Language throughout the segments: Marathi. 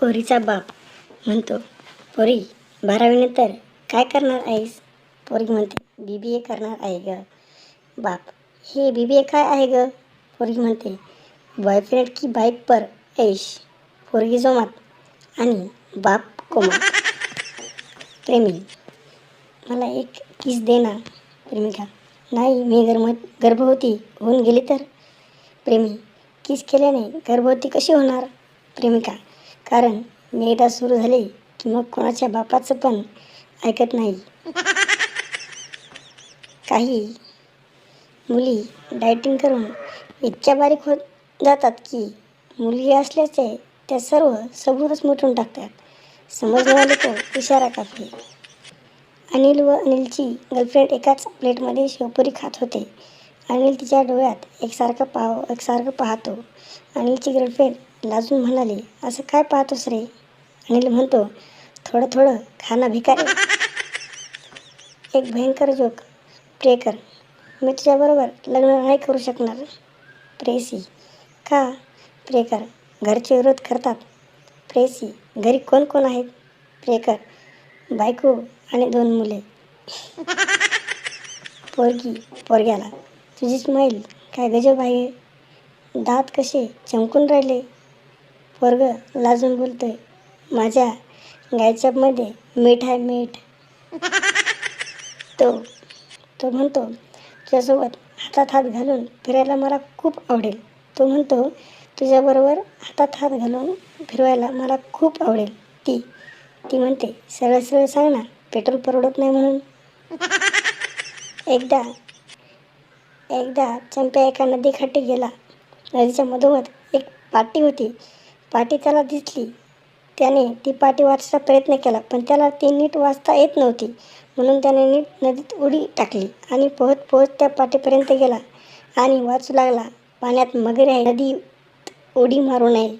पोरीचा बाप. म्हणतो पोरी बारावीनंतर काय करणार आहेस? पोरगी म्हणते बी बी ए करणार आहे ग. बाप हे बी बी ए काय आहे ग? पोरगी म्हणते बॉयफ्रेंड की बाईक पर ऐश पोरगी जोमात आणि बाप कोमात. प्रेमी मला एक किस दे ना. प्रेमिका नाही मी गर्म गर्भवती होऊन गेली तर? प्रेमी किस केल्याने गर्भवती कशी होणार? प्रेमिका कारण मी एकदा सुरू झाले की मग कोणाच्या बापाचं पण ऐकत नाही. काही मुली डायटिंग करून इतक्या बारीक होत जातात की मुलगी असल्याचे त्या सर्व सबूतच मिटून टाकतात. समजवाले तो इशारा काफी अनिल व अनिलची गर्लफ्रेंड एकाच प्लेटमध्ये शेवपुरी खात होते. अनिल तिच्या डोळ्यात एकसारखं पाह एकसारखं पाहतो. अनिलची गर्लफ्रेंड लाजून म्हणाली असं काय पाहतोस रे? अनिल म्हणतो थोडं थोडं खाना भिकारी एक. भयंकर जोक. प्रेकर मी तुझ्याबरोबर लग्न नाही करू शकणार. प्रेसी. का? प्रेकर घरचे विरोध करतात. प्रेसी. घरी कोण कोण आहेत? प्रेकर बायको आणि दोन मुले. पोरगी पोरग्याला. तुझी स्माईल काय गजब आहे? दात कसे चमकून राहिले? पोरग लाजून बोलतोय. माझ्या गायचपमध्ये मीठ आहे मीठ. तो तो म्हणतो तुझ्यासोबत हातात हात घालून फिरायला मला खूप आवडेल. तो म्हणतो तुझ्याबरोबर हातात हात घालून फिरवायला मला खूप आवडेल. ती ती म्हणते सरळ सरळ सांग ना पेट्रोल परवडत नाही म्हणून. एकदा एकदा चंप्या एका नदीकाठी गेला. नदीच्या मधोमध एक पाटी होती. पाटी त्याला दिसली. त्याने ती पाटी वाचण्याचा प्रयत्न केला पण त्याला ती नीट वाचता येत नव्हती. म्हणून त्याने नीट नदीत उडी टाकली आणि पोहत पोहत त्या पाटीपर्यंत गेला आणि वाचू लागला पाण्यात मगर आहे. नदी उडी मारू नये.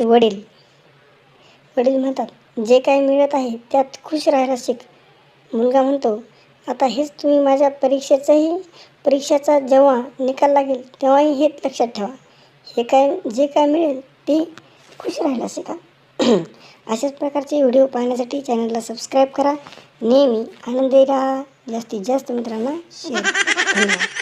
वडील वडील म्हणतात जे काही मिळत आहे त्यात खुश राहायला शिक. मुलगा म्हणतो आता हेच तुम्ही माझ्या परीक्षेचंही परीक्षेचा जेव्हा निकाल लागेल तेव्हाही हेच लक्षात ठेवा. हे काय जे काय मिळेल ते खुश राहायला शिका अशाच प्रकारचे व्हिडिओ पाहण्यासाठी चॅनलला सबस्क्राईब करा. नेहमी आनंदी राहा. जास्तीत जास्त मित्रांना शेअर धन्यवाद.